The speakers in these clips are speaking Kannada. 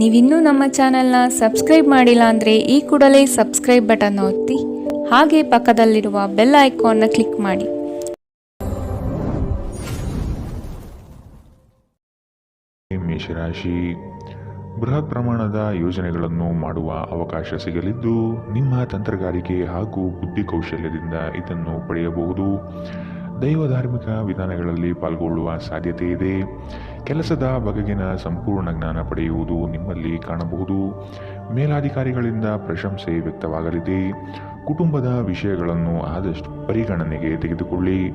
ನೀವಿನ್ನೂ ನಮ್ಮ ಚಾನೆಲ್ನ ಸಬ್ಸ್ಕ್ರೈಬ್ ಮಾಡಿಲ್ಲ ಅಂದರೆ ಈ ಕೂಡಲೇ ಸಬ್ಸ್ಕ್ರೈಬ್ ಬಟನ್ ಒತ್ತಿ, ಹಾಗೆ ಪಕ್ಕದಲ್ಲಿರುವ ಬೆಲ್ ಐಕಾನ್ನ ಕ್ಲಿಕ್ ಮಾಡಿ. ಮೇಷರಾಶಿ ಬೃಹತ್ ಪ್ರಮಾಣದ ಯೋಜನೆಗಳನ್ನು ಮಾಡುವ ಅವಕಾಶ ಸಿಗಲಿದ್ದು, ನಿಮ್ಮ ತಂತ್ರಗಾರಿಕೆ ಹಾಗೂ ಬುದ್ಧಿ ಕೌಶಲ್ಯದಿಂದ ಇದನ್ನು ಪಡೆಯಬಹುದು. ದೈವ ಧಾರ್ಮಿಕ ವಿಧಾನಗಳಲ್ಲಿ ಪಾಲ್ಗೊಳ್ಳುವ ಸಾಧ್ಯತೆ ಇದೆ ಕೆಲಸದ ಬಗೆಗಿನ ಸಂಪೂರ್ಣ ಜ್ಞಾನ ಪಡೆಯುವುದು ನಿಮ್ಮಲ್ಲಿ ಕಾಣಬಹುದು. ಮೇಲಾಧಿಕಾರಿಗಳಿಂದ ಪ್ರಶಂಸೆ ವ್ಯಕ್ತವಾಗಲಿದೆ. ಕುಟುಂಬದ ವಿಷಯಗಳನ್ನು ಆದಷ್ಟು ಪರಿಗಣನೆಗೆ ತೆಗೆದುಕೊಳ್ಳಿ.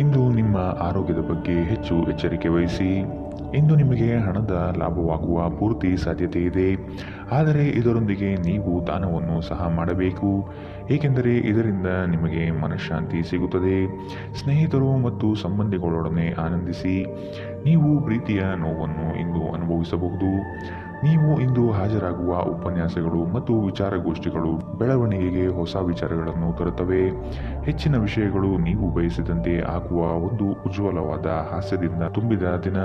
ಇಂದು ನಿಮ್ಮ ಆರೋಗ್ಯದ ಬಗ್ಗೆ ಹೆಚ್ಚು ಎಚ್ಚರಿಕೆ ವಹಿಸಿ. ಇಂದು ನಿಮಗೆ ಹಣದ ಲಾಭವಾಗುವ ಪೂರ್ತಿ ಸಾಧ್ಯತೆ ಇದೆ. ಆದರೆ ಇದರೊಂದಿಗೆ ನೀವು ದಾನವನ್ನು ಸಹ ಮಾಡಬೇಕು. ಏಕೆಂದರೆ ಇದರಿಂದ ನಿಮಗೆ ಮನಃಶಾಂತಿ ಸಿಗುತ್ತದೆ. ಸ್ನೇಹಿತರು ಮತ್ತು ಸಂಬಂಧಿಗಳೊಡನೆ ಆನಂದಿಸಿ. ನೀವು ಪ್ರೀತಿಯ ನೋವನ್ನು ಇಂದು ಅನುಭವಿಸಬಹುದು. ನೀವು ಇಂದು ಹಾಜರಾಗುವ ಉಪನ್ಯಾಸಗಳು ಮತ್ತು ವಿಚಾರಗೋಷ್ಠಿಗಳು ಬೆಳವಣಿಗೆಗೆ ಹೊಸ ವಿಚಾರಗಳನ್ನು ತರುತ್ತವೆ. ಹೆಚ್ಚಿನ ವಿಷಯಗಳು ನೀವು ಬಯಸಿದಂತೆ ಆಗುವ ಒಂದು ಉಜ್ವಲವಾದ ಹಾಸ್ಯದಿಂದ ತುಂಬಿದ ದಿನ.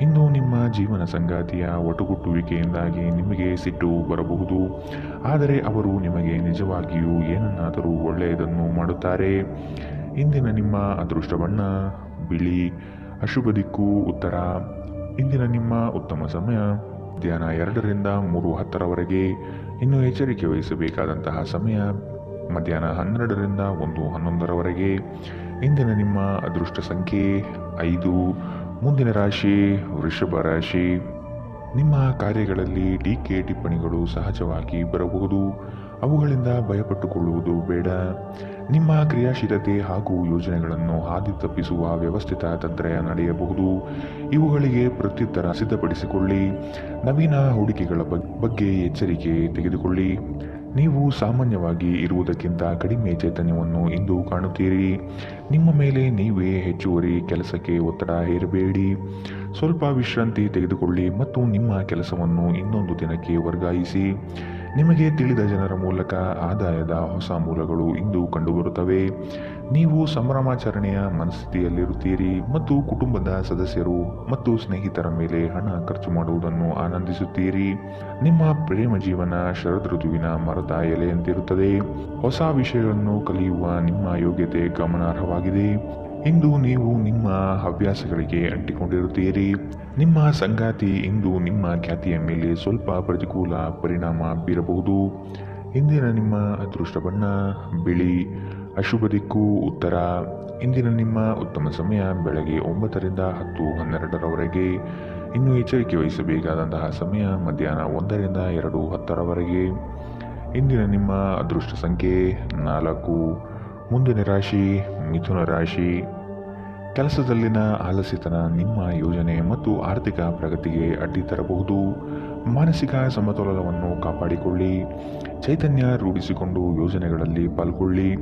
ಇನ್ನು ನಿಮ್ಮ ಜೀವನ ಸಂಗಾತಿಯ ಒಟುಗುಟ್ಟುವಿಕೆಯಿಂದಾಗಿ ನಿಮಗೆ ಸಿಟ್ಟು ಬರಬಹುದು. ಆದರೆ ಅವರು ನಿಮಗೆ ನಿಜವಾಗಿಯೂ ಏನನ್ನಾದರೂ ಒಳ್ಳೆಯದನ್ನು ಮಾಡುತ್ತಾರೆ. ಇಂದಿನ ನಿಮ್ಮ ಅದೃಷ್ಟ ಬಣ್ಣ ಬಿಳಿ, ಅಶುಭ ದಿಕ್ಕು ಉತ್ತರ. ಇಂದಿನ ನಿಮ್ಮ ಉತ್ತಮ ಸಮಯ. ಮಧ್ಯಾಹ್ನ ಎರಡರಿಂದ ಮೂರು ಹತ್ತರವರೆಗೆ ಇನ್ನು ಎಚ್ಚರಿಕೆ ವಹಿಸಬೇಕಾದಂತಹ ಸಮಯ ಮಧ್ಯಾಹ್ನ ಹನ್ನೆರಡರಿಂದ ಒಂದು ಹನ್ನೊಂದರವರೆಗೆ. ಇಂದಿನ ನಿಮ್ಮ ಅದೃಷ್ಟ ಸಂಖ್ಯೆ ಐದು. ಮುಂದಿನ ರಾಶಿ ವೃಷಭ ರಾಶಿ. ನಿಮ್ಮ ಕಾರ್ಯಗಳಲ್ಲಿ ಟೀಕೆ ಟಿಪ್ಪಣಿಗಳು ಸಹಜವಾಗಿ ಬರಬಹುದು. ಅವುಗಳಿಂದ ಭಯಪಟ್ಟುಕೊಳ್ಳುವುದು ಬೇಡ. ನಿಮ್ಮ ಕ್ರಿಯಾಶೀಲತೆ ಹಾಗೂ ಯೋಜನೆಗಳನ್ನು ಹಾದಿ ತಪ್ಪಿಸುವ ವ್ಯವಸ್ಥಿತ ತಂತ್ರ ನಡೆಯಬಹುದು. ಇವುಗಳಿಗೆ ಪ್ರತ್ಯುತ್ತರ ಸಿದ್ಧಪಡಿಸಿಕೊಳ್ಳಿ. ನವೀನ ಹೂಡಿಕೆಗಳ ಬಗ್ಗೆ ಎಚ್ಚರಿಕೆ ತೆಗೆದುಕೊಳ್ಳಿ. ನೀವು ಸಾಮಾನ್ಯವಾಗಿ ಇರುವುದಕ್ಕಿಂತ ಕಡಿಮೆ ಚೈತನ್ಯವನ್ನು ಇಂದು ಕಾಣುತ್ತೀರಿ. ನಿಮ್ಮ ಮೇಲೆ ನೀವೇ ಹೆಚ್ಚುವರಿ ಕೆಲಸಕ್ಕೆ ಒತ್ತಡ ಹೇರಬೇಡಿ. ಸ್ವಲ್ಪ ವಿಶ್ರಾಂತಿ ತೆಗೆದುಕೊಳ್ಳಿ ಮತ್ತು ನಿಮ್ಮ ಕೆಲಸವನ್ನು ಇನ್ನೊಂದು ದಿನಕ್ಕೆ ವರ್ಗಾಯಿಸಿ. ನಿಮಗೆ ತಿಳಿದ ಜನರ ಮೂಲಕ ಆದಾಯದ ಹೊಸ ಮೂಲಗಳು ಇಂದು ಕಂಡುಬರುತ್ತವೆ. ನೀವು ಸಂಭ್ರಮಾಚರಣೆಯ ಮನಸ್ಥಿತಿಯಲ್ಲಿರುತ್ತೀರಿ ಮತ್ತು ಕುಟುಂಬದ ಸದಸ್ಯರು ಮತ್ತು ಸ್ನೇಹಿತರ ಮೇಲೆ ಹಣ ಖರ್ಚು ಮಾಡುವುದನ್ನು ಆನಂದಿಸುತ್ತೀರಿ. ನಿಮ್ಮ ಪ್ರೇಮ ಜೀವನ ಶರದ್ ಋತುವಿನ ಮರದ ಎಲೆಯಂತಿರುತ್ತದೆ. ಹೊಸ ವಿಷಯಗಳನ್ನು ಕಲಿಯುವ ನಿಮ್ಮ ಯೋಗ್ಯತೆ ಗಮನಾರ್ಹವಾಗಿದೆ. ಇಂದು ನೀವು ನಿಮ್ಮ ಹವ್ಯಾಸಗಳಿಗೆ ಅಂಟಿಕೊಂಡಿರುತ್ತೀರಿ. ನಿಮ್ಮ ಸಂಗಾತಿ ಇಂದು ನಿಮ್ಮ ಖ್ಯಾತಿಯ ಮೇಲೆ ಸ್ವಲ್ಪ ಪ್ರತಿಕೂಲ ಪರಿಣಾಮ ಬೀರಬಹುದು. ಇಂದಿನ ನಿಮ್ಮ ಅದೃಷ್ಟ ಬಣ್ಣ ಬಿಳಿ, ಅಶುಭ ದಿಕ್ಕು ಉತ್ತರ. ಇಂದಿನ ನಿಮ್ಮ ಉತ್ತಮ ಸಮಯ ಬೆಳಗ್ಗೆ ಒಂಬತ್ತರಿಂದ ಹತ್ತು ಹನ್ನೆರಡರವರೆಗೆ. ಇನ್ನು ಎಚ್ಚರಿಕೆ ವಹಿಸಬೇಕಾದಂತಹ ಸಮಯ ಮಧ್ಯಾಹ್ನ ಒಂದರಿಂದ ಎರಡು ಹತ್ತರವರೆಗೆ. ಇಂದಿನ ನಿಮ್ಮ ಅದೃಷ್ಟ ಸಂಖ್ಯೆ ನಾಲ್ಕು. ಮುಂದಿನ ರಾಶಿ ಮಿಥುನ ರಾಶಿ. ಕೆಲಸದಲ್ಲಿನ ಆಲಸ್ಯತನ ನಿಮ್ಮ ಯೋಜನೆ ಮತ್ತು ಆರ್ಥಿಕ ಪ್ರಗತಿಗೆ ಅಡ್ಡಿ ತರಬಹುದು. ಮಾನಸಿಕ ಸಮತೋಲನವನ್ನು ಕಾಪಾಡಿಕೊಳ್ಳಿ. ಚೈತನ್ಯ ರೂಢಿಸಿಕೊಂಡು ಯೋಜನೆಗಳಲ್ಲಿ ಪಾಲ್ಗೊಳ್ಳಿ.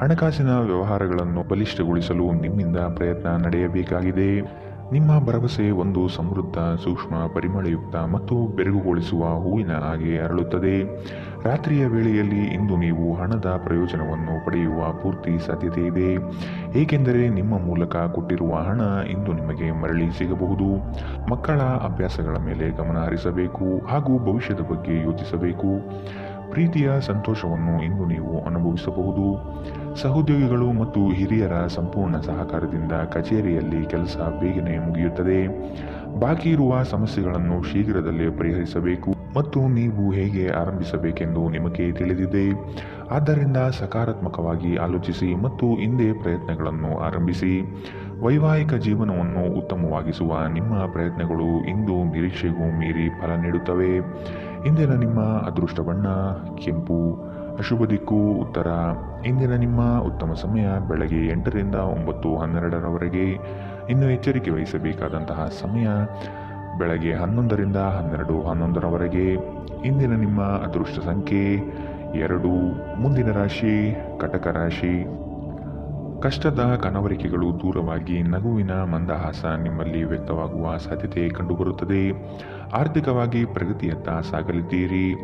ಹಣಕಾಸಿನ ವ್ಯವಹಾರಗಳನ್ನು ಬಲಿಷ್ಠಗೊಳಿಸಲು ನಿಮ್ಮಿಂದ ಪ್ರಯತ್ನ ನಡೆಯಬೇಕಾಗಿದೆ. ನಿಮ್ಮ ಭರವಸೆ ಒಂದು ಸಮೃದ್ಧ, ಸೂಕ್ಷ್ಮ, ಪರಿಮಳಯುಕ್ತ ಮತ್ತು ಬೆರಗುಗೊಳಿಸುವ ಹೂವಿನ ಹಾಗೆ ಅರಳುತ್ತದೆ. ರಾತ್ರಿಯ ವೇಳೆಯಲ್ಲಿ ಇಂದು ನೀವು ಹಣದ ಪ್ರಯೋಜನವನ್ನು ಪಡೆಯುವ ಪೂರ್ತಿ ಸಾಧ್ಯತೆ ಇದೆ. ಏಕೆಂದರೆ ನಿಮ್ಮ ಮೂಲಕ ಕೊಟ್ಟಿರುವ ಹಣ ಇಂದು ನಿಮಗೆ ಮರಳಿ ಸಿಗಬಹುದು. ಮಕ್ಕಳ ಅಭ್ಯಾಸಗಳ ಮೇಲೆ ಗಮನ ಹರಿಸಬೇಕು ಹಾಗೂ ಭವಿಷ್ಯದ ಬಗ್ಗೆ ಯೋಚಿಸಬೇಕು. ಪ್ರೀತಿಯ ಸಂತೋಷವನ್ನು ಇಂದು ನೀವು ಅನುಭವಿಸಬಹುದು. ಸಹೋದ್ಯೋಗಿಗಳು ಮತ್ತು ಹಿರಿಯರ ಸಂಪೂರ್ಣ ಸಹಕಾರದಿಂದ ಕಚೇರಿಯಲ್ಲಿ ಕೆಲಸ ಬೇಗನೆ ಮುಗಿಯುತ್ತದೆ. ಬಾಕಿ ಇರುವ ಸಮಸ್ಯೆಗಳನ್ನು ಶೀಘ್ರದಲ್ಲೇ ಪರಿಹರಿಸಬೇಕು. ಮತ್ತು ನೀವು ಹೇಗೆ ಆರಂಭಿಸಬೇಕೆಂದು ನಿಮಗೆ ತಿಳಿದಿದೆ. ಆದ್ದರಿಂದ ಸಕಾರಾತ್ಮಕವಾಗಿ ಆಲೋಚಿಸಿ ಮತ್ತು ಹಿಂದೆ ಪ್ರಯತ್ನಗಳನ್ನು ಆರಂಭಿಸಿ. ವೈವಾಹಿಕ ಜೀವನವನ್ನು ಉತ್ತಮವಾಗಿಸುವ ನಿಮ್ಮ ಪ್ರಯತ್ನಗಳು ಇಂದು ನಿರೀಕ್ಷೆಗೂ ಮೀರಿ ಫಲ ನೀಡುತ್ತವೆ. ಇಂದಿನ ನಿಮ್ಮ ಅದೃಷ್ಟ ಬಣ್ಣ ಕೆಂಪು, ಅಶುಭ ದಿಕ್ಕು, ಉತ್ತರ. ಇಂದಿನ ನಿಮ್ಮ ಉತ್ತಮ ಸಮಯ ಬೆಳಗ್ಗೆ ಎಂಟರಿಂದ ಒಂಬತ್ತು ಹನ್ನೆರಡರವರೆಗೆ. ಇನ್ನು ಎಚ್ಚರಿಕೆ ವಹಿಸಬೇಕಾದಂತಹ ಸಮಯ ಬೆಳಗ್ಗೆ ಹನ್ನೊಂದರಿಂದ ಹನ್ನೆರಡು, ಹನ್ನೊಂದರವರೆಗೆ. ಇಂದಿನ ನಿಮ್ಮ ಅದೃಷ್ಟ ಸಂಖ್ಯೆ ಎರಡು, ಮುಂದಿನ ರಾಶಿ, ಕಟಕ ರಾಶಿ. ಕಷ್ಟದ ಕನವರಿಕೆಗಳು ದೂರವಾಗಿ ನಗುವಿನ ಮಂದಹಾಸ ನಿಮ್ಮಲ್ಲಿ ವ್ಯಕ್ತವಾಗುವ ಸಾಧ್ಯತೆ ಕಂಡುಬರುತ್ತದೆ. ಆರ್ಥಿಕವಾಗಿ ಪ್ರಗತಿಯತ್ತ ಸಾಗಲಿದ್ದೀರಿ.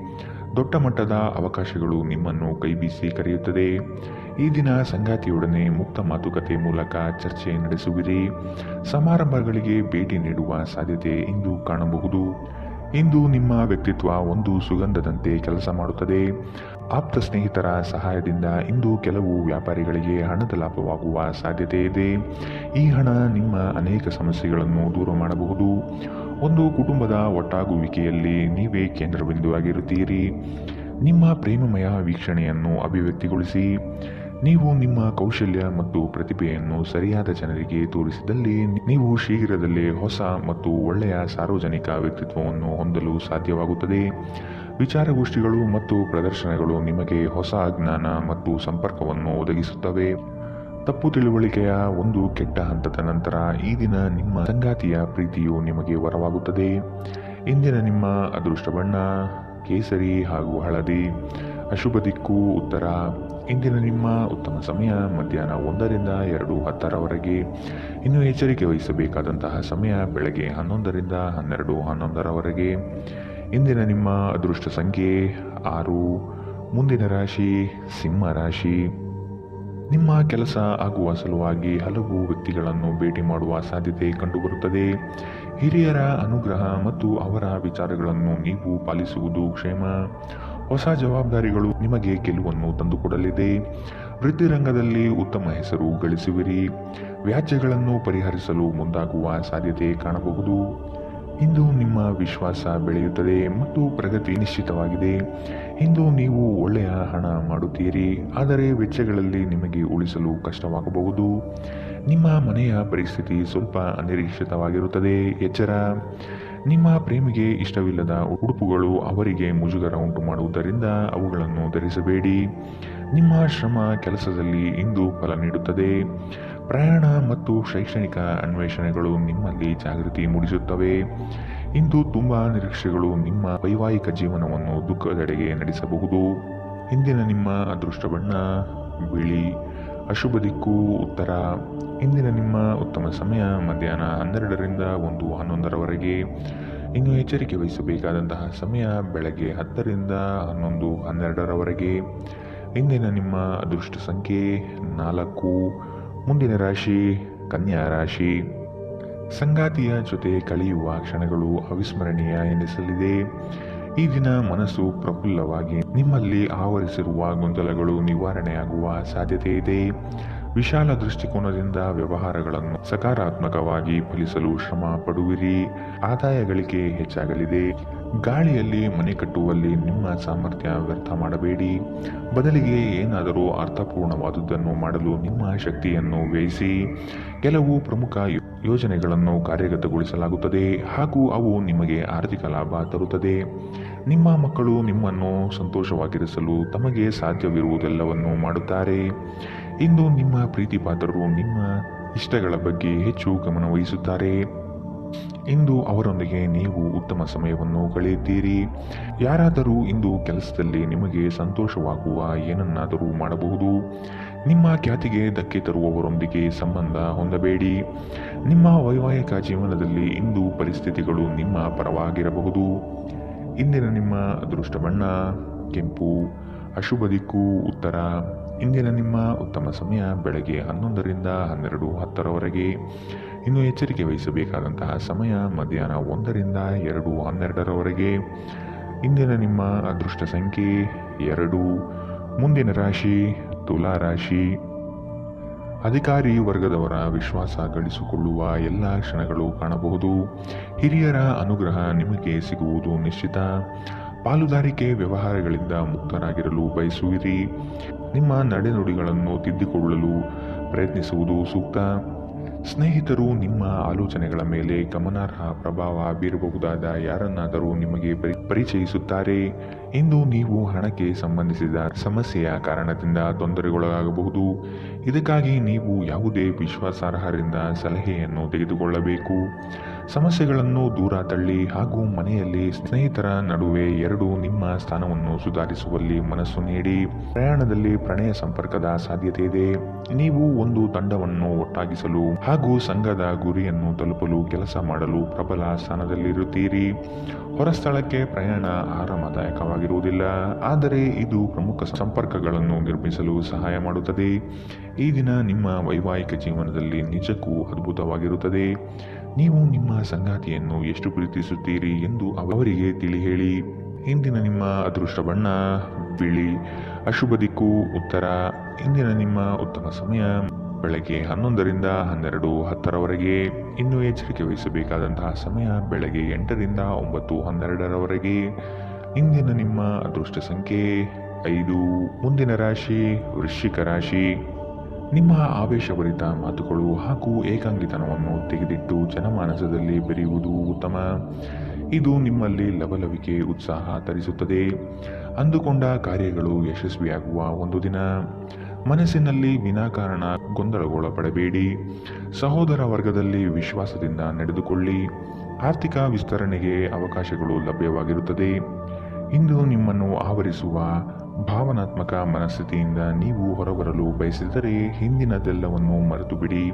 ದೊಡ್ಡ ಮಟ್ಟದ ಅವಕಾಶಗಳು ನಿಮ್ಮನ್ನು ಕೈಬೀಸಿ ಕರೆಯುತ್ತದೆ. ಈ ದಿನ ಸಂಗಾತಿಯೊಡನೆ ಮುಕ್ತ ಮಾತುಕತೆ ಮೂಲಕ ಚರ್ಚೆ ನಡೆಸುವಿರಿ. ಸಮಾರಂಭಗಳಿಗೆ ಭೇಟಿ ನೀಡುವ ಸಾಧ್ಯತೆ ಇಂದು ಕಾಣಬಹುದು. ಇಂದು ನಿಮ್ಮ ವ್ಯಕ್ತಿತ್ವ ಒಂದು ಸುಗಂಧದಂತೆ ಕೆಲಸ ಮಾಡುತ್ತದೆ. ಆಪ್ತ ಸ್ನೇಹಿತರ ಸಹಾಯದಿಂದ ಇಂದು ಕೆಲವು ವ್ಯಾಪಾರಿಗಳಿಗೆ ಹಣದ ಲಾಭವಾಗುವ ಸಾಧ್ಯತೆ ಇದೆ. ಈ ಹಣ ನಿಮ್ಮ ಅನೇಕ ಸಮಸ್ಯೆಗಳನ್ನು ದೂರ ಮಾಡಬಹುದು. ಒಂದು ಕುಟುಂಬದ ಒಟ್ಟಾಗುವಿಕೆಯಲ್ಲಿ ನೀವೇ ಕೇಂದ್ರಬಿಂದುವಾಗಿರುತ್ತೀರಿ ನಿಮ್ಮ ಪ್ರೇಮಮಯ ವೀಕ್ಷಣೆಯನ್ನು ಅಭಿವ್ಯಕ್ತಿಗೊಳಿಸಿ. ನೀವು ನಿಮ್ಮ ಕೌಶಲ್ಯ ಮತ್ತು ಪ್ರತಿಭೆಯನ್ನು ಸರಿಯಾದ ಜನರಿಗೆ ತೋರಿಸಿದಲ್ಲಿ ನೀವು ಶೀಘ್ರದಲ್ಲೇ ಹೊಸ ಮತ್ತು ಒಳ್ಳೆಯ ಸಾರ್ವಜನಿಕ ವ್ಯಕ್ತಿತ್ವವನ್ನು ಹೊಂದಲು ಸಾಧ್ಯವಾಗುತ್ತದೆ. ವಿಚಾರಗೋಷ್ಠಿಗಳು ಮತ್ತು ಪ್ರದರ್ಶನಗಳು ನಿಮಗೆ ಹೊಸ ಜ್ಞಾನ ಮತ್ತು ಸಂಪರ್ಕವನ್ನು ಒದಗಿಸುತ್ತವೆ. ತಪ್ಪು ತಿಳುವಳಿಕೆಯ ಒಂದು ಕೆಟ್ಟ ಹಂತದ ನಂತರ ಈ ದಿನ ನಿಮ್ಮ ಸಂಗಾತಿಯ ಪ್ರೀತಿಯು ನಿಮಗೆ ವರವಾಗುತ್ತದೆ. ಇಂದಿನ ನಿಮ್ಮ ಅದೃಷ್ಟ ಬಣ್ಣ ಕೇಸರಿ ಹಾಗೂ ಹಳದಿ, ಅಶುಭ ದಿಕ್ಕು, ಉತ್ತರ. ಇಂದಿನ ನಿಮ್ಮ ಉತ್ತಮ ಸಮಯ ಮಧ್ಯಾಹ್ನ ಒಂದರಿಂದ ಎರಡು ಹತ್ತರವರೆಗೆ. ಇನ್ನು ಎಚ್ಚರಿಕೆ ವಹಿಸಬೇಕಾದಂತಹ ಸಮಯ ಬೆಳಗ್ಗೆ ಹನ್ನೊಂದರಿಂದ ಹನ್ನೆರಡು ಹನ್ನೊಂದರವರೆಗೆ. ಇಂದಿನ ನಿಮ್ಮ ಅದೃಷ್ಟ ಸಂಖ್ಯೆ ಆರು, ಮುಂದಿನ ರಾಶಿ ಸಿಂಹ ರಾಶಿ. ನಿಮ್ಮ ಕೆಲಸ ಆಗುವ ಸಲುವಾಗಿ ಹಲವು ವ್ಯಕ್ತಿಗಳನ್ನು ಭೇಟಿ ಮಾಡುವ ಸಾಧ್ಯತೆ ಕಂಡುಬರುತ್ತದೆ. ಹಿರಿಯರ ಅನುಗ್ರಹ ಮತ್ತು ಅವರ ವಿಚಾರಗಳನ್ನು ನೀವು ಪಾಲಿಸುವುದು ಕ್ಷೇಮ. ಹೊಸ ಜವಾಬ್ದಾರಿಗಳು ನಿಮಗೆ ಗೆಲುವನ್ನು ತಂದುಕೊಡಲಿದೆ. ವೃತ್ತಿರಂಗದಲ್ಲಿ ಉತ್ತಮ ಹೆಸರು ಗಳಿಸುವಿರಿ. ವ್ಯಾಜ್ಯಗಳನ್ನು ಪರಿಹರಿಸಲು ಮುಂದಾಗುವ ಸಾಧ್ಯತೆ ಕಾಣಬಹುದು. ಇಂದು ನಿಮ್ಮ ವಿಶ್ವಾಸ ಬೆಳೆಯುತ್ತದೆ ಮತ್ತು ಪ್ರಗತಿ ನಿಶ್ಚಿತವಾಗಿದೆ. ಇಂದು ನೀವು ಒಳ್ಳೆಯ ಹಣ ಮಾಡುತ್ತೀರಿ, ಆದರೆ ವೆಚ್ಚಗಳಲ್ಲಿ ನಿಮಗೆ ಉಳಿಸಲು ಕಷ್ಟವಾಗಬಹುದು. ನಿಮ್ಮ ಮನೆಯ ಪರಿಸ್ಥಿತಿ ಸ್ವಲ್ಪ ಅನಿರೀಕ್ಷಿತವಾಗಿರುತ್ತದೆ, ಎಚ್ಚರ. ನಿಮ್ಮ ಪ್ರೇಮಿಗೆ ಇಷ್ಟವಿಲ್ಲದ ಉಡುಪುಗಳು ಅವರಿಗೆ ಮುಜುಗರ ಉಂಟು ಮಾಡುವುದರಿಂದ ಅವುಗಳನ್ನು ಧರಿಸಬೇಡಿ. ನಿಮ್ಮ ಶ್ರಮ ಕೆಲಸದಲ್ಲಿ ಇಂದು ಫಲ ನೀಡುತ್ತದೆ. ಪ್ರಯಾಣ ಮತ್ತು ಶೈಕ್ಷಣಿಕ ಅನ್ವೇಷಣೆಗಳು ನಿಮ್ಮಲ್ಲಿ ಜಾಗೃತಿ ಮೂಡಿಸುತ್ತವೆ. ಇಂದು ತುಂಬ ನಿರೀಕ್ಷೆಗಳು ನಿಮ್ಮ ವೈವಾಹಿಕ ಜೀವನವನ್ನು ದುಃಖದೆಡೆಗೆ ನಡೆಸಬಹುದು. ಇಂದಿನ ನಿಮ್ಮ ಅದೃಷ್ಟ ಬಣ್ಣ ಬಿಳಿ, ಅಶುಭ ದಿಕ್ಕು, ಉತ್ತರ. ಇಂದಿನ ನಿಮ್ಮ ಉತ್ತಮ ಸಮಯ ಮಧ್ಯಾಹ್ನ ಹನ್ನೆರಡರಿಂದ ಒಂದು ಹನ್ನೊಂದರವರೆಗೆ. ಇನ್ನು ಎಚ್ಚರಿಕೆ ವಹಿಸಬೇಕಾದಂತಹ ಸಮಯ ಬೆಳಗ್ಗೆ ಹತ್ತರಿಂದ ಹನ್ನೊಂದು ಹನ್ನೆರಡರವರೆಗೆ. ಇಂದಿನ ನಿಮ್ಮ ಅದೃಷ್ಟ ಸಂಖ್ಯೆ ನಾಲ್ಕು. ಮುಂದಿನ ರಾಶಿ, ಕನ್ಯಾ ರಾಶಿ. ಸಂಗಾತಿಯ ಜೊತೆ ಕಳೆಯುವ ಕ್ಷಣಗಳು ಅವಿಸ್ಮರಣೀಯ ಎನಿಸಲಿದೆ. ಈ ದಿನ ಮನಸ್ಸು ಪ್ರಫುಲ್ಲವಾಗಿ ನಿಮ್ಮಲ್ಲಿ ಆವರಿಸಿರುವ ಗೊಂದಲಗಳು ನಿವಾರಣೆಯಾಗುವ ಸಾಧ್ಯತೆ ಇದೆ. ವಿಶಾಲ ದೃಷ್ಟಿಕೋನದಿಂದ ವ್ಯವಹಾರಗಳನ್ನು ಸಕಾರಾತ್ಮಕವಾಗಿ ಫಲಿಸಲು ಶ್ರಮ ಪಡುವಿರಿ. ಆದಾಯ ಗಳಿಕೆ ಹೆಚ್ಚಾಗಲಿದೆ. ಗಾಳಿಯಲ್ಲಿ ಮನೆ ಕಟ್ಟುವಲ್ಲಿ ನಿಮ್ಮ ಸಾಮರ್ಥ್ಯ ವ್ಯರ್ಥ ಮಾಡಬೇಡಿ. ಬದಲಿಗೆ ಏನಾದರೂ ಅರ್ಥಪೂರ್ಣವಾದುದನ್ನು ಮಾಡಲು ನಿಮ್ಮ ಶಕ್ತಿಯನ್ನು ವ್ಯಯಿಸಿ. ಕೆಲವು ಪ್ರಮುಖ ಯೋಜನೆಗಳನ್ನು ಕಾರ್ಯಗತಗೊಳಿಸಲಾಗುತ್ತದೆ. ಹಾಗೂ ಅವು ನಿಮಗೆ ಆರ್ಥಿಕ ಲಾಭ ತರುತ್ತದೆ. ನಿಮ್ಮ ಮಕ್ಕಳು ನಿಮ್ಮನ್ನು ಸಂತೋಷವಾಗಿರಿಸಲು ತಮಗೆ ಸಾಧ್ಯವಿರುವುದೆಲ್ಲವನ್ನು ಮಾಡುತ್ತಾರೆ. ಇಂದು ನಿಮ್ಮ ಪ್ರೀತಿಪಾತ್ರರು ನಿಮ್ಮ ಇಷ್ಟಗಳ ಬಗ್ಗೆ ಹೆಚ್ಚು ಗಮನ ವಹಿಸುತ್ತಾರೆ. ಇಂದು ಅವರೊಂದಿಗೆ ನೀವು ಉತ್ತಮ ಸಮಯವನ್ನು ಕಳೆಯುತ್ತೀರಿ. ಯಾರಾದರೂ ಇಂದು ಕೆಲಸದಲ್ಲಿ ನಿಮಗೆ ಸಂತೋಷವಾಗುವ ಏನನ್ನಾದರೂ ಮಾಡಬಹುದು. ನಿಮ್ಮ ಖ್ಯಾತಿಗೆ ಧಕ್ಕೆ ತರುವವರೊಂದಿಗೆ ಸಂಬಂಧ ಹೊಂದಬೇಡಿ. ನಿಮ್ಮ ವೈವಾಹಿಕ ಜೀವನದಲ್ಲಿ ಇಂದು ಪರಿಸ್ಥಿತಿಗಳು ನಿಮ್ಮ ಪರವಾಗಿರಬಹುದು. ಇಂದಿನ ನಿಮ್ಮ ಅದೃಷ್ಟ ಬಣ್ಣ ಕೆಂಪು ಅಶುಭ ದಿಕ್ಕು ಉತ್ತರ. ಇಂದಿನ ನಿಮ್ಮ ಉತ್ತಮ ಸಮಯ ಬೆಳಗ್ಗೆ ಹನ್ನೊಂದರಿಂದ ಹನ್ನೆರಡು ಹತ್ತರವರೆಗೆ. ಇನ್ನು ಎಚ್ಚರಿಕೆ ವಹಿಸಬೇಕಾದಂತಹ ಸಮಯ ಮಧ್ಯಾಹ್ನ ಒಂದರಿಂದ ಎರಡು ಹನ್ನೆರಡರವರೆಗೆ. ಇಂದಿನ ನಿಮ್ಮ ಅದೃಷ್ಟ ಸಂಖ್ಯೆ ಎರಡು. ಮುಂದಿನ ರಾಶಿ ತುಲಾ ರಾಶಿ. ಅಧಿಕಾರಿ ವರ್ಗದವರ ವಿಶ್ವಾಸ ಗಳಿಸಿಕೊಳ್ಳುವ ಎಲ್ಲ ಕ್ಷಣಗಳು ಕಾಣಬಹುದು. ಹಿರಿಯರ ಅನುಗ್ರಹ ನಿಮಗೆ ಸಿಗುವುದು ನಿಶ್ಚಿತ. ಪಾಲುದಾರಿಕೆ ವ್ಯವಹಾರಗಳಿಂದ ಮುಕ್ತರಾಗಿರಲು ಬಯಸುವಿರಿ. ನಿಮ್ಮ ನಡೆನುಡಿಗಳನ್ನು ತಿದ್ದಿಕೊಳ್ಳಲು ಪ್ರಯತ್ನಿಸುವುದು ಸೂಕ್ತ. ಸ್ನೇಹಿತರು, ನಿಮ್ಮ ಆಲೋಚನೆಗಳ ಮೇಲೆ ಗಮನಾರ್ಹ ಪ್ರಭಾವ ಬೀರಬಹುದಾದ ಯಾರನ್ನಾದರೂ ನಿಮಗೆ ಪರಿ- ಪರಿಚಯಿಸುತ್ತಾರೆ? ಇಂದು ನೀವು ಹಣಕ್ಕೆ ಸಂಬಂಧಿಸಿದ ಸಮಸ್ಯೆಯ ಕಾರಣದಿಂದ ತೊಂದರೆಗೊಳಗಾಗಬಹುದು. ಇದಕ್ಕಾಗಿ ನೀವು ಯಾವುದೇ ವಿಶ್ವಾಸಾರ್ಹರಿಂದ ಸಲಹೆಯನ್ನು ತೆಗೆದುಕೊಳ್ಳಬೇಕು. ಸಮಸ್ಯೆಗಳನ್ನು ದೂರ ತಳ್ಳಿ ಹಾಗೂ ಮನೆಯಲ್ಲಿ ಸ್ನೇಹಿತರ ನಡುವೆ ಎರಡು ನಿಮ್ಮ ಸ್ಥಾನವನ್ನು ಸುಧಾರಿಸುವಲ್ಲಿ ಮನಸ್ಸು ನೀಡಿ. ಪ್ರಯಾಣದಲ್ಲಿ ಪ್ರಣಯ ಸಂಪರ್ಕದ ಸಾಧ್ಯತೆ ಇದೆ. ನೀವು ಒಂದು ತಂಡವನ್ನು ಒಟ್ಟಾಗಿಸಲು ಹಾಗೂ ಸಂಘದ ಗುರಿಯನ್ನು ತಲುಪಲು ಕೆಲಸ ಮಾಡಲು ಪ್ರಬಲ ಸ್ಥಾನದಲ್ಲಿರುತ್ತೀರಿ. ಹೊರ ಸ್ಥಳಕ್ಕೆ ಪ್ರಯಾಣ ಆರಾಮದಾಯಕವಾಗಿರುವುದಿಲ್ಲ, ಆದರೆ ಇದು ಪ್ರಮುಖ ಸಂಪರ್ಕಗಳನ್ನು ನಿರ್ಮಿಸಲು ಸಹಾಯ ಮಾಡುತ್ತದೆ. ಈ ದಿನ ನಿಮ್ಮ ವೈವಾಹಿಕ ಜೀವನದಲ್ಲಿ ನಿಜಕ್ಕೂ ಅದ್ಭುತವಾಗಿರುತ್ತದೆ. ನೀವು ನಿಮ್ಮ ಸಂಗಾತಿಯನ್ನು ಎಷ್ಟು ಪ್ರೀತಿಸುತ್ತೀರಿ ಎಂದು ಅವರಿಗೆ ತಿಳಿ ಹೇಳಿ ಇಂದಿನ ನಿಮ್ಮ ಅದೃಷ್ಟ ಬಣ್ಣ, ಬಿಳಿ, ಅಶುಭ ದಿಕ್ಕು, ಉತ್ತರ. ಇಂದಿನ ನಿಮ್ಮ ಉತ್ತಮ ಸಮಯ ಬೆಳಗ್ಗೆ ಹನ್ನೊಂದರಿಂದ ಹನ್ನೆರಡು ಹತ್ತರವರೆಗೆ. ಇನ್ನೂ ಎಚ್ಚರಿಕೆ ವಹಿಸಬೇಕಾದಂತಹ ಸಮಯ ಬೆಳಗ್ಗೆ ಎಂಟರಿಂದ ಒಂಬತ್ತು ಹನ್ನೆರಡರವರೆಗೆ. ಇಂದಿನ ನಿಮ್ಮ ಅದೃಷ್ಟ ಸಂಖ್ಯೆ ಐದು. ಮುಂದಿನ ರಾಶಿ ವೃಶ್ಚಿಕ ರಾಶಿ. ನಿಮ್ಮ ಆವೇಶಭರಿತ ಮಾತುಗಳು ಹಾಗೂ ಏಕಾಂಗಿತನವನ್ನು ತೆಗೆದಿಟ್ಟು ಜನಮಾನಸದಲ್ಲಿ ಬೆರೆಯುವುದು ಉತ್ತಮ. ಇದು ನಿಮ್ಮಲ್ಲಿ ಲವಲವಿಕೆ ಉತ್ಸಾಹ ತರಿಸುತ್ತದೆ. ಅಂದುಕೊಂಡ ಕಾರ್ಯಗಳು ಯಶಸ್ವಿಯಾಗುವ ಒಂದು ದಿನ. ಮನಸ್ಸಿನಲ್ಲಿ ವಿನಾಕಾರಣ ಗೊಂದಲಗೊಳಪಡಬೇಡಿ. ಸಹೋದರ ವರ್ಗದಲ್ಲಿ ವಿಶ್ವಾಸದಿಂದ ನಡೆದುಕೊಳ್ಳಿ. ಆರ್ಥಿಕ ವಿಸ್ತರಣೆಗೆ ಅವಕಾಶಗಳು ಲಭ್ಯವಾಗಿರುತ್ತದೆ. ಇಂದು ನಿಮ್ಮನ್ನು ಆವರಿಸುವ ಭಾವನಾತ್ಮಕ ಮನಸ್ಥಿತಿಯಿಂದ ನೀವು ಹೊರಬರಲು ಬಯಸಿದರೆ ಹಿಂದಿನದೆಲ್ಲವನ್ನು ಮರೆತು ಬಿಡಿ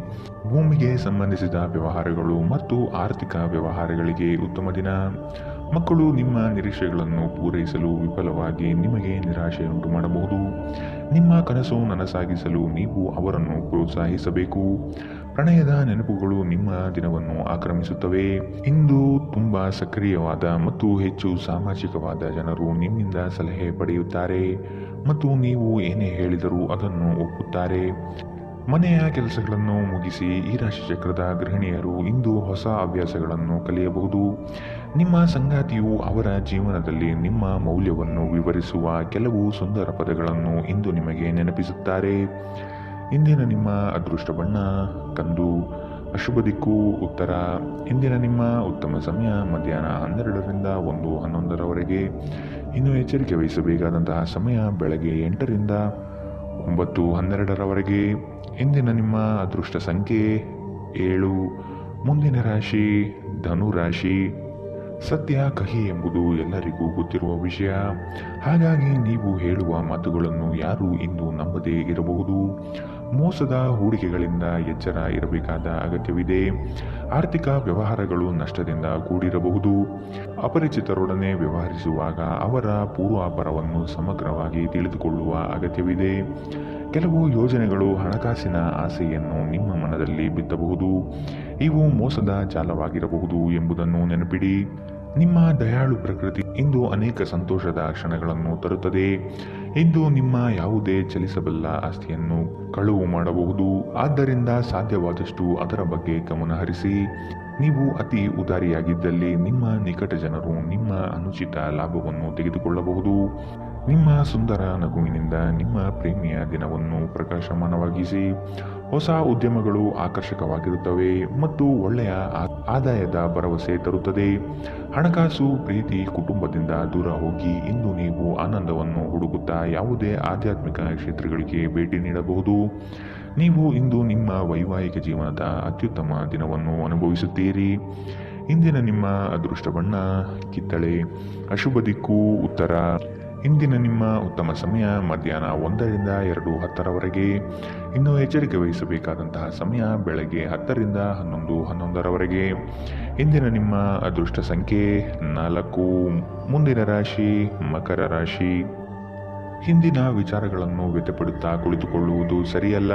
ಭೂಮಿಗೆ ಸಂಬಂಧಿಸಿದ ವ್ಯವಹಾರಗಳು ಮತ್ತು ಆರ್ಥಿಕ ವ್ಯವಹಾರಗಳಿಗೆ ಉತ್ತಮ ದಿನ. ಮಕ್ಕಳು ನಿಮ್ಮ ನಿರೀಕ್ಷೆಗಳನ್ನು ಪೂರೈಸಲು ವಿಫಲವಾಗಿ ನಿಮಗೆ ನಿರಾಶೆಯುಂಟು ಮಾಡಬಹುದು. ನಿಮ್ಮ ಕನಸು ನನಸಾಗಿಸಲು ನೀವು ಅವರನ್ನು ಪ್ರೋತ್ಸಾಹಿಸಬೇಕು. ಪ್ರಣಯದ ನೆನಪುಗಳು ನಿಮ್ಮ ದಿನವನ್ನು ಆಕ್ರಮಿಸುತ್ತವೆ. ಇಂದು ತುಂಬ ಸಕ್ರಿಯವಾದ ಮತ್ತು ಹೆಚ್ಚು ಸಾಮಾಜಿಕವಾದ ಜನರು ನಿಮ್ಮಿಂದ ಸಲಹೆ ಪಡೆಯುತ್ತಾರೆ ಮತ್ತು ನೀವು ಏನೇ ಹೇಳಿದರೂ ಅದನ್ನು ಒಪ್ಪುತ್ತಾರೆ. ಮನೆಯ ಕೆಲಸಗಳನ್ನು ಮುಗಿಸಿ ಈ ರಾಶಿಚಕ್ರದ ಗೃಹಿಣಿಯರು ಇಂದು ಹೊಸ ಅಭ್ಯಾಸಗಳನ್ನು ಕಲಿಯಬಹುದು. ನಿಮ್ಮ ಸಂಗಾತಿಯು ಅವರ ಜೀವನದಲ್ಲಿ ನಿಮ್ಮ ಮೌಲ್ಯವನ್ನು ವಿವರಿಸುವ ಕೆಲವು ಸುಂದರ ಪದಗಳನ್ನು ಇಂದು ನಿಮಗೆ ನೆನಪಿಸುತ್ತಾರೆ. ಇಂದಿನ ನಿಮ್ಮ ಅದೃಷ್ಟ ಬಣ್ಣ, ಕಂದು, ಅಶುಭ ದಿಕ್ಕು, ಉತ್ತರ. ಇಂದಿನ ನಿಮ್ಮ ಉತ್ತಮ ಸಮಯ, ಮಧ್ಯಾಹ್ನ ಹನ್ನೆರಡರಿಂದ ಒಂದು, ಹನ್ನೊಂದರವರೆಗೆ. ಇನ್ನು ಎಚ್ಚರಿಕೆ ವಹಿಸಬೇಕಾದಂತಹ ಸಮಯ ಬೆಳಗ್ಗೆ ಎಂಟರಿಂದ ಒಂಬತ್ತು, ಹನ್ನೆರಡರವರೆಗೆ. ಇಂದಿನ ನಿಮ್ಮ ಅದೃಷ್ಟ ಸಂಖ್ಯೆ ಏಳು. ಮುಂದಿನ ರಾಶಿ ಧನು ರಾಶಿ ಸತ್ಯ ಕಹಿ ಎಂಬುದು ಎಲ್ಲರಿಗೂ ಗೊತ್ತಿರುವ ವಿಷಯ. ಹಾಗಾಗಿ ನೀವು ಹೇಳುವ ಮಾತುಗಳನ್ನು ಯಾರು ಇಂದು ನಂಬದೇ ಇರಬಹುದು. ಮೋಸದ ಹೂಡಿಕೆಗಳಿಂದ ಎಚ್ಚರ ಇರಬೇಕಾದ ಅಗತ್ಯವಿದೆ. ಆರ್ಥಿಕ ವ್ಯವಹಾರಗಳು ನಷ್ಟದಿಂದ ಕೂಡಿರಬಹುದು. ಅಪರಿಚಿತರೊಡನೆ ವ್ಯವಹರಿಸುವಾಗ ಅವರ ಪೂರ್ವಾಪರವನ್ನು ಸಮಗ್ರವಾಗಿ ತಿಳಿದುಕೊಳ್ಳುವ ಅಗತ್ಯವಿದೆ. ಕೆಲವು ಯೋಜನೆಗಳು ಹಣಕಾಸಿನ ಆಸೆಯನ್ನು ನಿಮ್ಮ ಮನದಲ್ಲಿ ಬಿತ್ತಬಹುದು. ಇವು ಮೋಸದ ಜಾಲವಾಗಿರಬಹುದು ಎಂಬುದನ್ನು ನೆನಪಿಡಿ. ನಿಮ್ಮ ದಯಾಳು ಪ್ರಕೃತಿ ಇಂದು ಅನೇಕ ಸಂತೋಷದ ಕ್ಷಣಗಳನ್ನು ತರುತ್ತದೆ. ಇಂದು ನಿಮ್ಮ ಯಾವುದೇ ಚಲಿಸಬಲ್ಲ ಆಸ್ತಿಯನ್ನು ಕಳುವು ಮಾಡಬಹುದು. ಆದ್ದರಿಂದ ಸಾಧ್ಯವಾದಷ್ಟು ಅದರ ಬಗ್ಗೆ ಗಮನಹರಿಸಿ ನೀವು ಅತಿ ಉದಾರಿಯಾಗಿದ್ದಲ್ಲಿ ನಿಮ್ಮ ನಿಕಟ ಜನರು ನಿಮ್ಮ ಅನುಚಿತ ಲಾಭವನ್ನು ತೆಗೆದುಕೊಳ್ಳಬಹುದು. ನಿಮ್ಮ ಸುಂದರ ನಗುವಿನಿಂದ ನಿಮ್ಮ ಪ್ರೇಮಿಯ ದಿನವನ್ನು ಪ್ರಕಾಶಮಾನವಾಗಿಸಿ ಹೊಸ ಉದ್ಯಮಗಳು ಆಕರ್ಷಕವಾಗಿರುತ್ತವೆ ಮತ್ತು ಒಳ್ಳೆಯ ಆದಾಯದ ಭರವಸೆ ತರುತ್ತದೆ. ಹಣಕಾಸು, ಪ್ರೀತಿ, ಕುಟುಂಬದಿಂದ ದೂರ ಹೋಗಿ ಇಂದು ನೀವು ಆನಂದವನ್ನು ಹುಡುಕುತ್ತಾ ಯಾವುದೇ ಆಧ್ಯಾತ್ಮಿಕ ಕ್ಷೇತ್ರಗಳಿಗೆ ಭೇಟಿ ನೀಡಬಹುದು. ನೀವು ಇಂದು ನಿಮ್ಮ ವೈವಾಹಿಕ ಜೀವನದ ಅತ್ಯುತ್ತಮ ದಿನವನ್ನು ಅನುಭವಿಸುತ್ತೀರಿ. ಇಂದಿನ ನಿಮ್ಮ ಅದೃಷ್ಟ ಬಣ್ಣ ಕಿತ್ತಳೆ, ಅಶುಭ ದಿಕ್ಕು, ಉತ್ತರ ಇಂದಿನ ನಿಮ್ಮ ಉತ್ತಮ ಸಮಯ, ಮಧ್ಯಾಹ್ನ ಒಂದರಿಂದ ಎರಡು ಹತ್ತರವರೆಗೆ. ಇನ್ನು ಎಚ್ಚರಿಕೆ ವಹಿಸಬೇಕಾದಂತಹ ಸಮಯ ಬೆಳಗ್ಗೆ ಹತ್ತರಿಂದ ಹನ್ನೊಂದು, ಹನ್ನೊಂದರವರೆಗೆ. ಇಂದಿನ ನಿಮ್ಮ ಅದೃಷ್ಟ ಸಂಖ್ಯೆ ನಾಲ್ಕು. ಮುಂದಿನ ರಾಶಿ ಮಕರ ರಾಶಿ. ಹಿಂದಿನ ವಿಚಾರಗಳನ್ನು ವ್ಯಕ್ತಪಡುತ್ತಾ ಕುಳಿತುಕೊಳ್ಳುವುದು ಸರಿಯಲ್ಲ.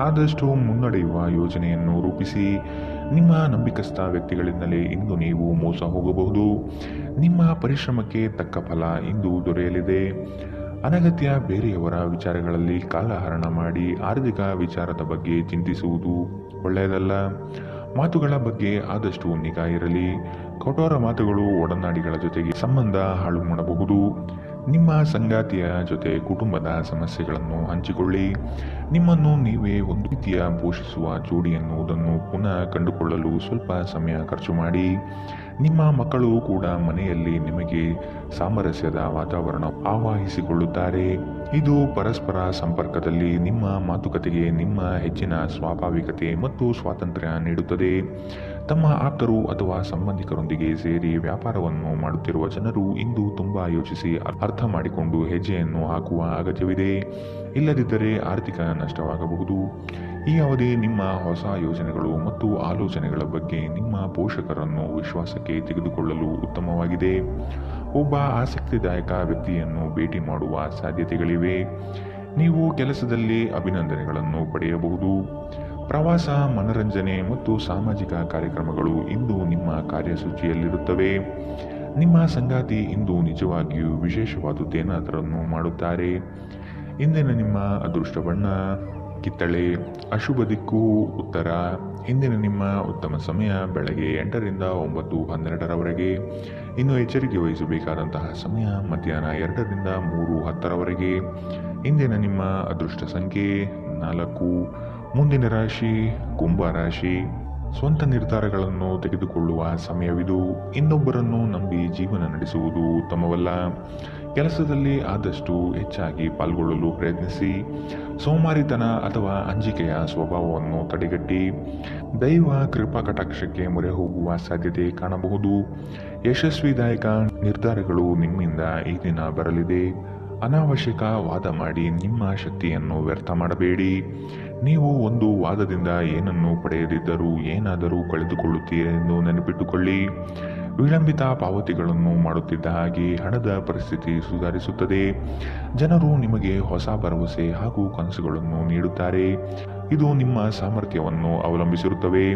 ಆದಷ್ಟು ಮುನ್ನಡೆಯುವ ಯೋಜನೆಯನ್ನು ರೂಪಿಸಿ. ನಿಮ್ಮ ನಂಬಿಕಸ್ಥ ವ್ಯಕ್ತಿಗಳಿಂದಲೇ ಇಂದು ನೀವು ಮೋಸ ಹೋಗಬಹುದು. ನಿಮ್ಮ ಪರಿಶ್ರಮಕ್ಕೆ ತಕ್ಕ ಫಲ ಇಂದು ದೊರೆಯಲಿದೆ. ಅನಗತ್ಯ ಬೇರೆಯವರ ವಿಚಾರಗಳಲ್ಲಿ ಕಾಲಹರಣ ಮಾಡಿ ಆರ್ಥಿಕ ವಿಚಾರದ ಬಗ್ಗೆ ಚಿಂತಿಸುವುದು ಒಳ್ಳೆಯದಲ್ಲ. ಮಾತುಗಳ ಬಗ್ಗೆ ಆದಷ್ಟು ನಿಗಾ ಇರಲಿ. ಕಠೋರ ಮಾತುಗಳು ಒಡನಾಡಿಗಳ ಜೊತೆಗೆ ಸಂಬಂಧ ಹಾಳು ಮಾಡಬಹುದು. ನಿಮ್ಮ ಸಂಗಾತಿಯ ಜೊತೆ ಕುಟುಂಬದ ಸಮಸ್ಯೆಗಳನ್ನು ಹಂಚಿಕೊಳ್ಳಿ. ನಿಮ್ಮನ್ನು ನೀವೇ ಒಂದು ರೀತಿಯ ಪೋಷಿಸುವ ಜೋಡಿ ಎನ್ನುವುದನ್ನು ಪುನಃ ಕಂಡುಕೊಳ್ಳಲು ಸ್ವಲ್ಪ ಸಮಯ ಖರ್ಚು ಮಾಡಿ. ನಿಮ್ಮ ಮಕ್ಕಳು ಕೂಡ ಮನೆಯಲ್ಲಿ ನಿಮಗೆ ಸಾಮರಸ್ಯದ ವಾತಾವರಣ ಆವಾಹಿಸಿಕೊಳ್ಳುತ್ತಾರೆ. ಇದು ಪರಸ್ಪರ ಸಂಪರ್ಕದಲ್ಲಿ ನಿಮ್ಮ ಮಾತುಕತೆಗೆ ನಿಮ್ಮ ಹೆಚ್ಚಿನ ಸ್ವಾಭಾವಿಕತೆ ಮತ್ತು ಸ್ವಾತಂತ್ರ್ಯ ನೀಡುತ್ತದೆ. ತಮ್ಮ ಆಪ್ತರು ಅಥವಾ ಸಂಬಂಧಿಕರೊಂದಿಗೆ ಸೇರಿ ವ್ಯಾಪಾರವನ್ನು ಮಾಡುತ್ತಿರುವ ಜನರು ಇಂದು ತುಂಬಾ ಯೋಚಿಸಿ ಅರ್ಥ ಮಾಡಿಕೊಂಡು ಹೆಜ್ಜೆಯನ್ನು ಹಾಕುವ ಅಗತ್ಯವಿದೆ. ಇಲ್ಲದಿದ್ದರೆ ಆರ್ಥಿಕ ನಷ್ಟವಾಗಬಹುದು. ಈ ಅವಧಿ ನಿಮ್ಮ ಹೊಸ ಯೋಜನೆಗಳು ಮತ್ತು ಆಲೋಚನೆಗಳ ಬಗ್ಗೆ ನಿಮ್ಮ ಪೋಷಕರನ್ನು ವಿಶ್ವಾಸಕ್ಕೆ ತೆಗೆದುಕೊಳ್ಳಲು ಉತ್ತಮವಾಗಿದೆ. ಒಬ್ಬ ಆಸಕ್ತಿದಾಯಕ ವ್ಯಕ್ತಿಯನ್ನು ಭೇಟಿ ಮಾಡುವ ಸಾಧ್ಯತೆಗಳಿವೆ. ನೀವು ಕೆಲಸದಲ್ಲಿ ಅಭಿನಂದನೆಗಳನ್ನು ಪಡೆಯಬಹುದು. ಪ್ರವಾಸ, ಮನರಂಜನೆ ಮತ್ತು ಸಾಮಾಜಿಕ ಕಾರ್ಯಕ್ರಮಗಳು ಇಂದು ನಿಮ್ಮ ಕಾರ್ಯಸೂಚಿಯಲ್ಲಿರುತ್ತವೆ. ನಿಮ್ಮ ಸಂಗಾತಿ ಇಂದು ನಿಜವಾಗಿಯೂ ವಿಶೇಷವಾದುದೇನಾದರನ್ನು ಮಾಡುತ್ತಾರೆ? ಇಂದಿನ ನಿಮ್ಮ ಅದೃಷ್ಟ ಬಣ್ಣ ಕಿತ್ತಳೆ, ಅಶುಭ ದಿಕ್ಕು ಉತ್ತರ. ಇಂದಿನ ನಿಮ್ಮ ಉತ್ತಮ ಸಮಯ ಬೆಳಗ್ಗೆ ಎಂಟರಿಂದ ಒಂಬತ್ತು ಹನ್ನೆರಡರವರೆಗೆ. ಇನ್ನು ಎಚ್ಚರಿಕೆ ವಹಿಸಬೇಕಾದಂತಹ ಸಮಯ ಮಧ್ಯಾಹ್ನ ಎರಡರಿಂದ ಮೂರು ಹತ್ತರವರೆಗೆ. ಇಂದಿನ ನಿಮ್ಮ ಅದೃಷ್ಟ ಸಂಖ್ಯೆ ನಾಲ್ಕು. ಮುಂದಿನ ರಾಶಿ, ಕುಂಭ ರಾಶಿ, ಸ್ವಂತ ನಿರ್ಧಾರಗಳನ್ನು ತೆಗೆದುಕೊಳ್ಳುವ ಸಮಯವಿದು. ಇನ್ನೊಬ್ಬರನ್ನು ನಂಬಿ ಜೀವನ ನಡೆಸುವುದು ಉತ್ತಮವಲ್ಲ. ಕೆಲಸದಲ್ಲಿ ಆದಷ್ಟು ಹೆಚ್ಚಾಗಿ ಪಾಲ್ಗೊಳ್ಳಲು ಪ್ರಯತ್ನಿಸಿ. ಸೋಮಾರಿತನ ಅಥವಾ ಅಂಜಿಕೆಯ ಸ್ವಭಾವವನ್ನು ತಡೆಗಟ್ಟಿ. ದೈವ ಕೃಪಾ ಕಟಾಕ್ಷಕ್ಕೆ ಮೊರೆ ಹೋಗುವ ಸಾಧ್ಯತೆ ಕಾಣಬಹುದು. ಯಶಸ್ವಿದಾಯಕ ನಿರ್ಧಾರಗಳು ನಿಮ್ಮಿಂದ ಈ ದಿನ ಬರಲಿದೆ. ಅನಾವಶ್ಯಕ ವಾದ ಮಾಡಿ ನಿಮ್ಮ ಶಕ್ತಿಯನ್ನು ವ್ಯರ್ಥ ಮಾಡಬೇಡಿ. ನೀವು ಒಂದು ವಾದದಿಂದ ಏನನ್ನು ಪಡೆಯದಿದ್ದರೂ ಏನಾದರೂ ಕಳೆದುಕೊಳ್ಳುತ್ತೀರಿ ಎಂದು ನೆನಪಿಟ್ಟುಕೊಳ್ಳಿ. ವಿಳಂಬಿತ ಪಾವತಿಗಳನ್ನು ಮಾಡುತ್ತಿದ್ದ ಹಾಗೆ ಹಣದ ಪರಿಸ್ಥಿತಿ ಸುಧಾರಿಸುತ್ತದೆ. ಜನರು ನಿಮಗೆ ಹೊಸ ಭರವಸೆ ಹಾಗೂ ಕನಸುಗಳನ್ನು ನೀಡುತ್ತಾರೆ. ಇದು ನಿಮ್ಮ ಸಾಮರ್ಥ್ಯವನ್ನು ಅವಲಂಬಿಸಿರುತ್ತವೆ.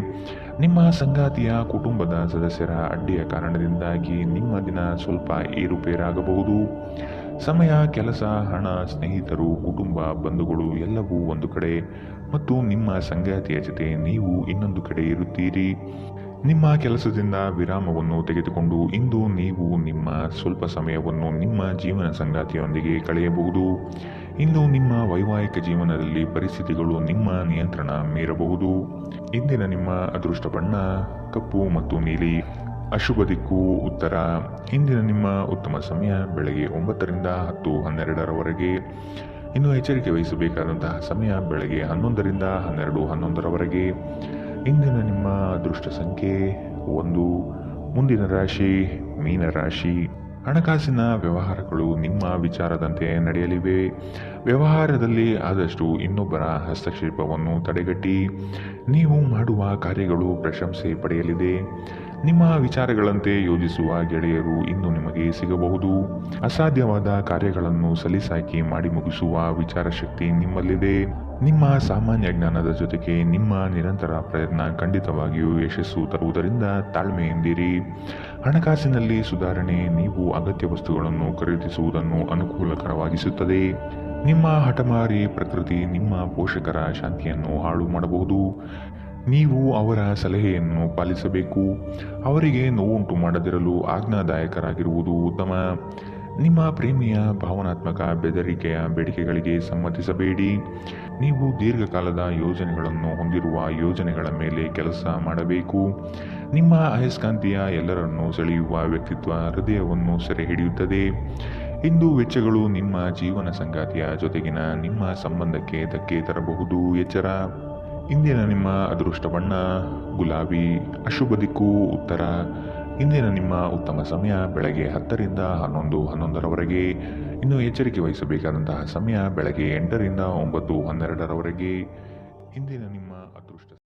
ನಿಮ್ಮ ಸಂಗಾತಿಯ ಕುಟುಂಬದ ಸದಸ್ಯರ ಅಡ್ಡಿಯ ಕಾರಣದಿಂದಾಗಿ ನಿಮ್ಮ ದಿನ ಸ್ವಲ್ಪ ಏರುಪೇರಾಗಬಹುದು. ಸಮಯ, ಕೆಲಸ, ಹಣ, ಸ್ನೇಹಿತರು, ಕುಟುಂಬ, ಬಂಧುಗಳು ಎಲ್ಲವೂ ಒಂದು ಕಡೆ. ಮತ್ತು ನಿಮ್ಮ ಸಂಗಾತಿಯ ಜೊತೆ ನೀವು ಇನ್ನೊಂದು ಕಡೆ ಇರುತ್ತೀರಿ. ನಿಮ್ಮ ಕೆಲಸದಿಂದ ವಿರಾಮವನ್ನು ತೆಗೆದುಕೊಂಡು ಇಂದು ನೀವು ನಿಮ್ಮ ಸ್ವಲ್ಪ ಸಮಯವನ್ನು ನಿಮ್ಮ ಜೀವನ ಸಂಗಾತಿಯೊಂದಿಗೆ ಕಳೆಯಬಹುದು. ಇಂದು ನಿಮ್ಮ ವೈವಾಹಿಕ ಜೀವನದಲ್ಲಿ ಪರಿಸ್ಥಿತಿಗಳು ನಿಮ್ಮ ನಿಯಂತ್ರಣ ಮೀರಬಹುದು. ಇಂದಿನ ನಿಮ್ಮ ಅದೃಷ್ಟ ಬಣ್ಣ, ಕಪ್ಪು ಮತ್ತು ನೀಲಿ. ಅಶುಭ ದಿಕ್ಕು ಉತ್ತರ. ಇಂದಿನ ನಿಮ್ಮ ಉತ್ತಮ ಸಮಯ ಬೆಳಗ್ಗೆ ಒಂಬತ್ತರಿಂದ ಹತ್ತು ಹನ್ನೆರಡರವರೆಗೆ. ಇನ್ನು ಎಚ್ಚರಿಕೆ ವಹಿಸಬೇಕಾದಂತಹ ಸಮಯ ಬೆಳಗ್ಗೆ ಹನ್ನೊಂದರಿಂದ ಹನ್ನೆರಡು ಹನ್ನೊಂದರವರೆಗೆ. ಇಂದಿನ ನಿಮ್ಮ ಅದೃಷ್ಟ ಸಂಖ್ಯೆ ಒಂದು. ಮುಂದಿನ ರಾಶಿ ಮೀನರಾಶಿ ಹಣಕಾಸಿನ ವ್ಯವಹಾರಗಳು ನಿಮ್ಮ ವಿಚಾರದಂತೆ ನಡೆಯಲಿವೆ. ವ್ಯವಹಾರದಲ್ಲಿ ಆದಷ್ಟು ಇನ್ನೊಬ್ಬರ ಹಸ್ತಕ್ಷೇಪವನ್ನು ತಡೆಗಟ್ಟಿ. ನೀವು ಮಾಡುವ ಕಾರ್ಯಗಳು ಪ್ರಶಂಸೆ ಪಡೆಯಲಿದೆ. ನಿಮ್ಮ ವಿಚಾರಗಳಂತೆ ಯೋಜಿಸುವ ಗೆಳೆಯರು ಇನ್ನು ನಿಮಗೆ ಸಿಗಬಹುದು. ಅಸಾಧ್ಯವಾದ ಕಾರ್ಯಗಳನ್ನು ಸಲೀಸಾಗಿ ಮಾಡಿ ಮುಗಿಸುವ ವಿಚಾರಶಕ್ತಿ ನಿಮ್ಮಲ್ಲಿದೆ. ನಿಮ್ಮ ಸಾಮಾನ್ಯ ಜ್ಞಾನದ ಜೊತೆಗೆ ನಿಮ್ಮ ನಿರಂತರ ಪ್ರಯತ್ನ ಖಂಡಿತವಾಗಿಯೂ ಯಶಸ್ಸು ತರುವುದರಿಂದ ತಾಳ್ಮೆಯಿಂದಿರಿ ಹಣಕಾಸಿನಲ್ಲಿ ಸುಧಾರಣೆ ನೀವು ಅಗತ್ಯ ವಸ್ತುಗಳನ್ನು ಖರೀದಿಸುವುದನ್ನು ಅನುಕೂಲಕರವಾಗಿಸುತ್ತದೆ. ನಿಮ್ಮ ಹಠಮಾರಿ ಪ್ರಕೃತಿ ನಿಮ್ಮ ಪೋಷಕರ ಶಾಂತಿಯನ್ನು ಹಾಳು ಮಾಡಬಹುದು. ನೀವು ಅವರ ಸಲಹೆಯನ್ನು ಪಾಲಿಸಬೇಕು. ಅವರಿಗೆ ನೋವುಂಟು ಮಾಡದಿರಲು ಆಜ್ಞಾದಾಯಕರಾಗಿರುವುದು ಉತ್ತಮ. ನಿಮ್ಮ ಪ್ರೇಮಿಯ ಭಾವನಾತ್ಮಕ ಬೆದರಿಕೆಯ ಬೇಡಿಕೆಗಳಿಗೆ ಸಮ್ಮತಿಸಬೇಡಿ. ನೀವು ದೀರ್ಘಕಾಲದ ಯೋಜನೆಗಳನ್ನು ಹೊಂದಿರುವ ಯೋಜನೆಗಳ ಮೇಲೆ ಕೆಲಸ ಮಾಡಬೇಕು. ನಿಮ್ಮ ಅಯಸ್ಕಾಂತೀಯ ಎಲ್ಲರನ್ನೂ ಸೆಳೆಯುವ ವ್ಯಕ್ತಿತ್ವ ಹೃದಯವನ್ನು ಸೆರೆ ಹಿಡಿಯುತ್ತದೆ. ಇಂದು ವೆಚ್ಚಗಳು ನಿಮ್ಮ ಜೀವನ ಸಂಗಾತಿಯ ಜೊತೆಗಿನ ನಿಮ್ಮ ಸಂಬಂಧಕ್ಕೆ ಧಕ್ಕೆ ತರಬಹುದು. ಎಚ್ಚರ. ಇಂದಿನ ನಿಮ್ಮ ಅದೃಷ್ಟ ಬಣ್ಣ ಗುಲಾಬಿ, ಅಶುಭ ದಿಕ್ಕು, ಉತ್ತರ. ಇಂದಿನ ನಿಮ್ಮ ಉತ್ತಮ ಸಮಯ ಬೆಳಗ್ಗೆ ಹತ್ತರಿಂದ ಹನ್ನೊಂದು, ಹನ್ನೊಂದರವರೆಗೆ. ಇನ್ನು ಎಚ್ಚರಿಕೆ ವಹಿಸಬೇಕಾದಂತಹ ಸಮಯ ಬೆಳಗ್ಗೆ ಎಂಟರಿಂದ ಒಂಬತ್ತು, ಹನ್ನೆರಡರವರೆಗೆ. ಇಂದಿನ ನಿಮ್ಮ